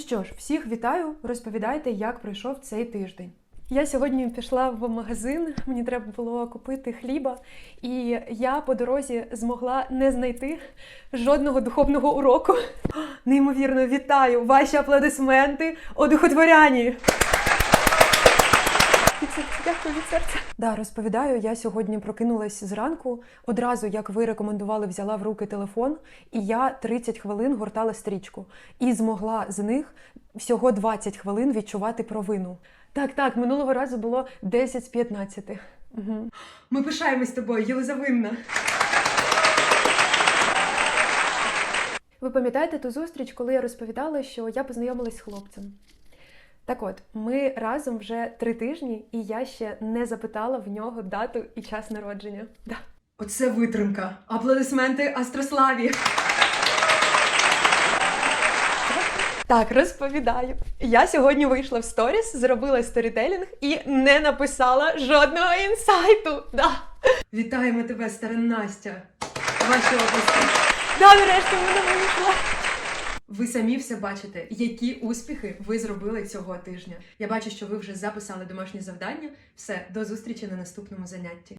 Ну що ж, всіх вітаю, розповідайте, як пройшов цей тиждень. Я сьогодні пішла в магазин, мені треба було купити хліба, і я по дорозі змогла не знайти жодного духовного уроку. Неймовірно, вітаю! Ваші аплодисменти одухотворяні! Дякую від серця. Да, розповідаю, я сьогодні прокинулась зранку. Одразу, як ви рекомендували, взяла в руки телефон, і я 30 хвилин гортала стрічку і змогла з них всього 20 хвилин відчувати провину. Так, так, минулого разу було 10 з 15. Угу. Ми пишаємось тобою, Єлизавинна. Ви пам'ятаєте ту зустріч, коли я розповідала, що я познайомилась з хлопцем? Так от, ми разом вже три тижні, і я ще не запитала в нього дату і час народження. Да. Оце витримка. Аплодисменти Астрославі. Так, розповідаю. Я сьогодні вийшла в сторіс, зробила сторітелінг і не написала жодного інсайту. Да. Вітаємо тебе, стара Настя. Ваші області. Да, нарешті мене вийшло. Ви самі все бачите, які успіхи ви зробили цього тижня. Я бачу, що ви вже записали домашні завдання. Все, до зустрічі на наступному занятті.